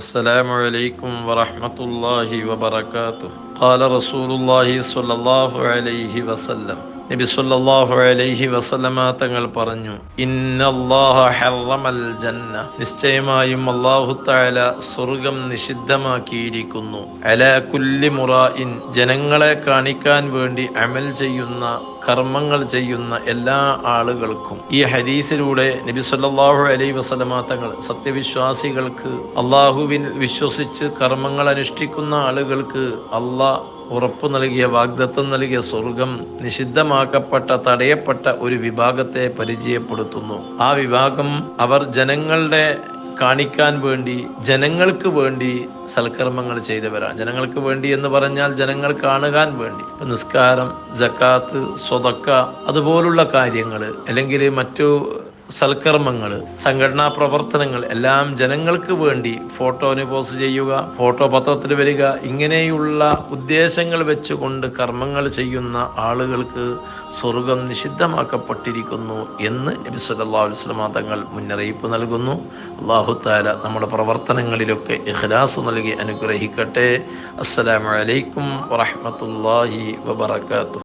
السلام عليكم ورحمة الله وبركاته. قال رسول الله صلى الله عليه وسلم നബി സല്ലല്ലാഹു അലൈഹി വസല്ലമ തങ്ങൾ പറഞ്ഞു ഹറമൽ ജന്ന നിശ്ചയമായും അല്ലാഹു തആല സ്വർഗം നിഷിദ്ധമാക്കിയിരിക്കുന്നു. അലാ കുല്ലി മുറായിൻ ജനങ്ങളെ കാണിക്കാൻ വേണ്ടി അമൽ ചെയ്യുന്ന കർമ്മങ്ങൾ ചെയ്യുന്ന എല്ലാ ആളുകൾക്കും. ഈ ഹദീസിലൂടെ നബി സല്ലാഹു അലൈഹി വസല്ലമ തങ്ങൾ സത്യവിശ്വാസികൾക്ക് അള്ളാഹുവിൽ വിശ്വസിച്ച് കർമ്മങ്ങൾ അനുഷ്ഠിക്കുന്ന ആളുകൾക്ക് അള്ളാഹ് ഉറപ്പു നൽകിയ വാഗ്ദത്തം നൽകിയ സ്വർഗം നിഷിദ്ധമാക്കപ്പെട്ട തടയപ്പെട്ട ഒരു വിഭാഗത്തെ പരിചയപ്പെടുത്തുന്നു. ആ വിഭാഗം അവർ ജനങ്ങളുടെ കാണിക്കാൻ വേണ്ടി ജനങ്ങൾക്ക് വേണ്ടി സൽക്കർമ്മങ്ങൾ ചെയ്തവരാണ്. ജനങ്ങൾക്ക് വേണ്ടി എന്ന് പറഞ്ഞാൽ ജനങ്ങൾ കാണുവാൻ വേണ്ടി. നിസ്കാരം ജക്കാത്ത് സ്വതക്ക അതുപോലുള്ള കാര്യങ്ങൾ അല്ലെങ്കിൽ മറ്റു സൽക്കർമ്മങ്ങൾ സംഘടനാ പ്രവർത്തനങ്ങൾ എല്ലാം ജനങ്ങൾക്ക് വേണ്ടി ഫോട്ടോന് പോസ്റ്റ് ചെയ്യുക ഫോട്ടോ പത്രത്തിൽ വരിക ഇങ്ങനെയുള്ള ഉദ്ദേശങ്ങൾ വെച്ചുകൊണ്ട് കർമ്മങ്ങൾ ചെയ്യുന്ന ആളുകൾക്ക് സ്വർഗം നിഷിദ്ധമാക്കപ്പെട്ടിരിക്കുന്നു എന്ന് നബി വസല്ലം തങ്ങൾ മുന്നറിയിപ്പ് നൽകുന്നു. അള്ളാഹു താല നമ്മുടെ പ്രവർത്തനങ്ങളിലൊക്കെ ഇഖ്ലാസ് നൽകി അനുഗ്രഹിക്കട്ടെ. അസ്സലാമു അലൈക്കും വറഹ്മത്തുള്ളാഹി വബറകാതുഹു.